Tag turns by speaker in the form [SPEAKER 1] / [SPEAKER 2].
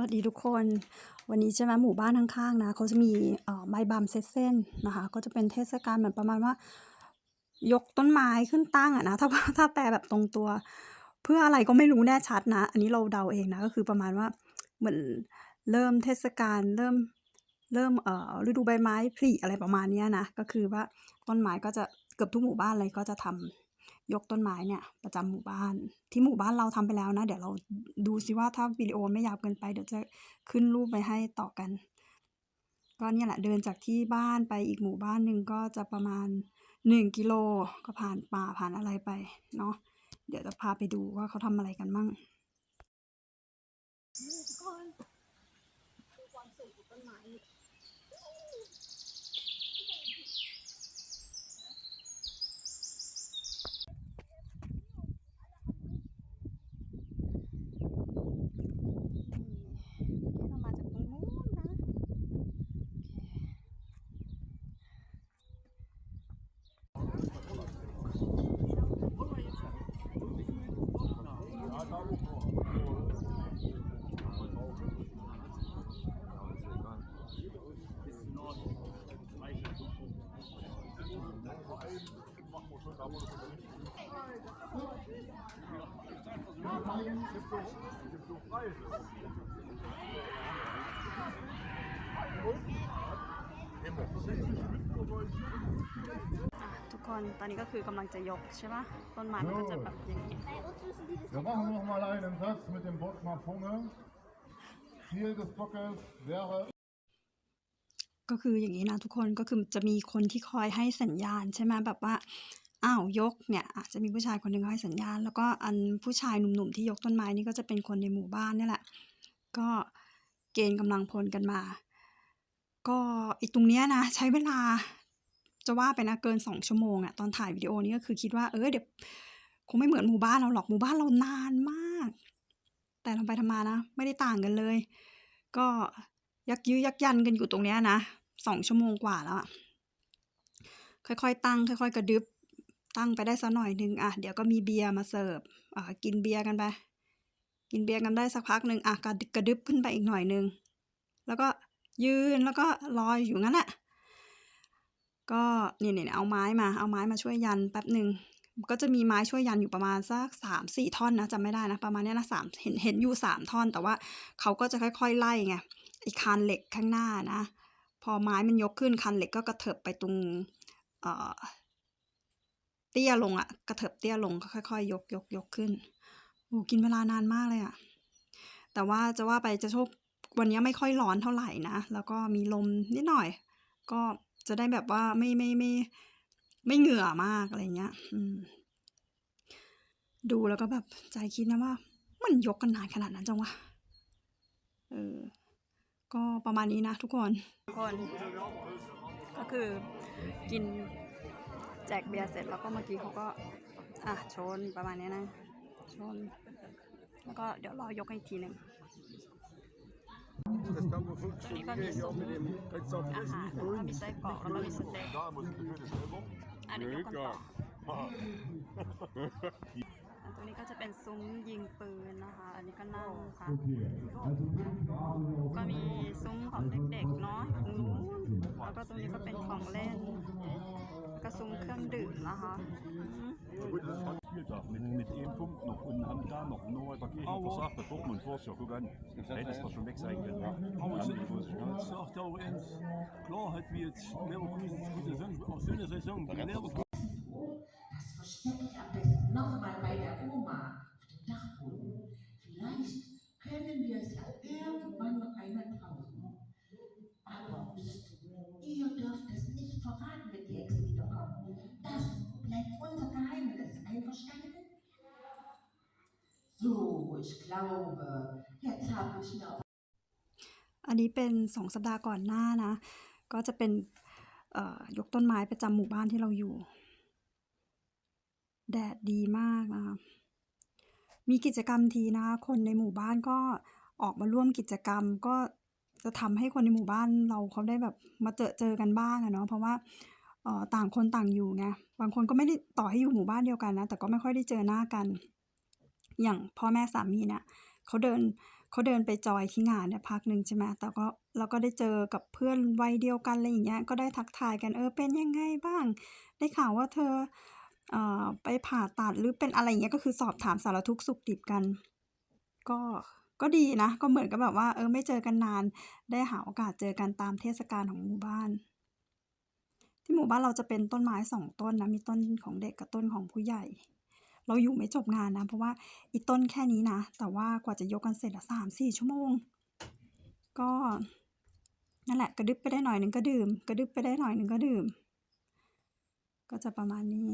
[SPEAKER 1] วัสดีทุกคน วันนี้ใช่ไหมหมู่บ้านข้างๆนะเขาจะมีเอ่อไม้บัมเซตเส้นนะคะ ก็จะเป็นเทศกาลเหมือนประมาณว่า ยกต้นไม้ขึ้นตั้งอะนะถ้าถ้าแปลแบบตรงตัว เพื่ออะไรก็ไม่รู้แน่ชัดนะ อันนี้เราเดาเองนะก็คือประมาณว่าเหมือนเริ่มเทศกาลเริ่มเริ่มเอ่อฤดูใบไม้ผลิอะไรประมาณนี้นะก็คือว่าต้นไม้ก็จะเกือบทุกหมู่บ้านเลยก็จะทำ ยกต้นไม้เนี่ยประจำหมู่บ้าน ที่หมู่บ้านเราทำไปแล้วนะ เดี๋ยวเราดูซิว่าถ้าวิดีโอไม่ยาวเกินไปเดี๋ยวจะขึ้นรูปไว้ให้ต่อกัน ก็เนี่ยแหละเดินจากที่บ้านไปอีกหมู่บ้านหนึ่งก็จะประมาณ 1 กิโลก็ผ่านป่าผ่านอะไรไปเนาะเดี๋ยวจะพาไปดูว่าเขาทำอะไรกันมั่งเรามาจากตรงนู้นนะ อะ ทุกคนตอนนี้ก็คือกำลังจะยกใช่ปะต้นไม้มันก็จะแบบอย่างนี้
[SPEAKER 2] Wir machen noch mal einen Satz mit dem Bock nach vorne. Ziel des Bockes wäre
[SPEAKER 1] ก็คืออย่างนี้นะทุกคนก็คือจะมีคนที่คอยให้สัญญาณใช่ไหมแบบว่า อ้าวยกเนี่ยอาจจะมีผู้ชายคนหนึ่งให้สัญญาณ แล้วก็อันผู้ชายหนุ่มๆที่ยกต้นไม้นี่ก็จะเป็นคนในหมู่บ้านนี่แหละ ก็เกณฑ์กำลังพลกันมา ก็อีกตรงเนี้ยนะใช้เวลาจะว่าไปนะเกินสองชั่วโมงอะตอนถ่ายวิดีโอนี้ก็คือคิดว่าเออเดี๋ยวคงไม่เหมือนหมู่บ้านเราหรอกหมู่บ้านเรานานมาก แต่ทำไปทำมานะ ไม่ได้ต่างกันเลย ก็ยักยื้อยักยันกันอยู่ตรงเนี้ยนะสองชั่วโมงกว่าแล้วอะค่อยๆตั้งค่อย ๆ กระดึบ ตั้งไปได้สักหน่อยหนึ่งอะเดี๋ยวก็มีเบียร์มาเสิร์ฟอะกินเบียร์กันไป กินเบียร์กันได้สักพักหนึ่งอะกระดึบกระดึบขึ้นไปอีกหน่อยหนึ่งแล้วก็ยืนแล้วก็ลอยอยู่งั้นแหละก็เนี่ยเนี่ยเอาไม้มาเอาไม้มาช่วยยันแป๊บหนึ่งก็จะมีไม้ช่วยยันอยู่ประมาณสักสามสี่ท่อนนะจำไม่ได้นะประมาณนี้นะสามเห็นเห็นอยู่สามท่อน แต่ว่าเขาก็จะค่อย ๆ ไล่ไงไอ้คานเหล็กข้างหน้านะ พอไม้มันยกขึ้นคันเหล็กก็กระเถิบไปตรง เตี้ยลงอะกระเถิบเตี้ยลงก็ค่อยๆ ยกยกยกขึ้นโอ้กินเวลานานมากเลยอะแต่ว่าจะว่าไปจะโชควันนี้ไม่ค่อยร้อนเท่าไหร่นะ แล้วก็มีลมนิดหน่อย ก็จะได้แบบว่าไม่ไม่ไม่ไม่เหงื่อมากอะไรเงี้ยดูแล้วก็แบบใจคิดนะว่า มันยกกันนานขนาดนั้นจังวะเออก็ประมาณนี้นะทุกคน ทุกคน ก็คือกิน แจกเบียร์เสร็จแล้วก็เมื่อกี้เขาก็อะชนประมาณนี้นะ ชน แล้วก็เดี๋ยวรอยกอีกทีหนึ่ง
[SPEAKER 3] Das kann man wirklich
[SPEAKER 1] ตรงนี้
[SPEAKER 3] so
[SPEAKER 1] ก็มี
[SPEAKER 3] gehen,
[SPEAKER 1] ซุ้
[SPEAKER 3] auch
[SPEAKER 1] ม
[SPEAKER 3] mit dem kannst du auch
[SPEAKER 1] อา
[SPEAKER 3] essen
[SPEAKER 1] หาร
[SPEAKER 3] mit
[SPEAKER 1] แล้วก็
[SPEAKER 3] Grün.
[SPEAKER 1] มีไส้กรอกแล้วก็มีสเต็ก
[SPEAKER 3] Da muss ich bitte selber.
[SPEAKER 1] อะเดี๋ยวยกกันต่อ
[SPEAKER 3] Mega.
[SPEAKER 1] อันตรงนี้ก็จะเป็นซุ้มยิงปืนนะคะ อันนี้ก็นั่งพักก็มีซุ้มของเด็กๆเนาะตรงนู้นแล้วก็ตรงนี้ก็เป็นของเล่น แล้วก็ซุ้มเครื่องดื่มนะคะอืม
[SPEAKER 4] Spieltag mit, mit einem Punkt noch und haben da noch nur dagegen versagt. Der Dortmund vor ja, guck an. Hättest du schon weg sein können. Ja.
[SPEAKER 5] Aber
[SPEAKER 4] Haben
[SPEAKER 5] es
[SPEAKER 4] die bloß, ja.
[SPEAKER 5] sagt ja auch eins, Klarheit wie jetzt Leverkusen gute Saison, auch so eine Saison, die Leverkusen.
[SPEAKER 6] Das verstecke ich am besten nochmal bei der Oma So, ich glaube, jetzt habe ich mir auch
[SPEAKER 1] อันนี้เป็นสองสัปดาห์ก่อนหน้านะ ก็จะเป็นยกต้นไม้ประจำหมู่บ้านที่เราอยู่ แดดดีมากนะคะมีกิจกรรมทีนะคะคนในหมู่บ้านก็ออกมาร่วมกิจกรรมก็จะทำให้คนในหมู่บ้านเราเขาได้แบบมาเจอเจอกันบ้างอะเนาะเพราะว่าต่างคนต่างอยู่ไงบางคนก็ไม่ได้ต่อให้อยู่หมู่บ้านเดียวกันนะ แต่ก็ไม่ค่อยได้เจอหน้ากัน อย่างพ่อแม่สามีเนี่ยเขาเดินเขาเดินไปจอยที่งานเนี่ยพักหนึ่งใช่ไหมแต่ก็เราก็ได้เจอกับเพื่อนวัยเดียวกันอะไรอย่างเงี้ย ก็ได้ทักทายกันเออเป็นยังไงบ้าง ได้ข่าวว่าเธอเอ่อไปผ่าตัดหรือเป็นอะไรอย่างเงี้ยก็คือสอบถามสารทุกข์สุขดิบกัน ก็ก็ดีนะ ก็เหมือนกับแบบว่า เออไม่เจอกันนาน ได้หาโอกาสเจอกันตามเทศกาลของหมู่บ้าน ที่หมู่บ้านเราจะเป็นต้นไม้สองต้นนะมีต้นของเด็กกับต้นของผู้ใหญ่ เราอยู่ไม่จบงานนะ เพราะว่าอีต้นแค่นี้นะ แต่ว่ากว่าจะยกกันเสร็จอะสามสี่ชั่วโมง ก็นั่นแหละกระดึบไปได้หน่อยหนึ่งก็ดื่ม กระดึบไปได้หน่อยหนึ่งก็ดื่ม ก็จะประมาณนี้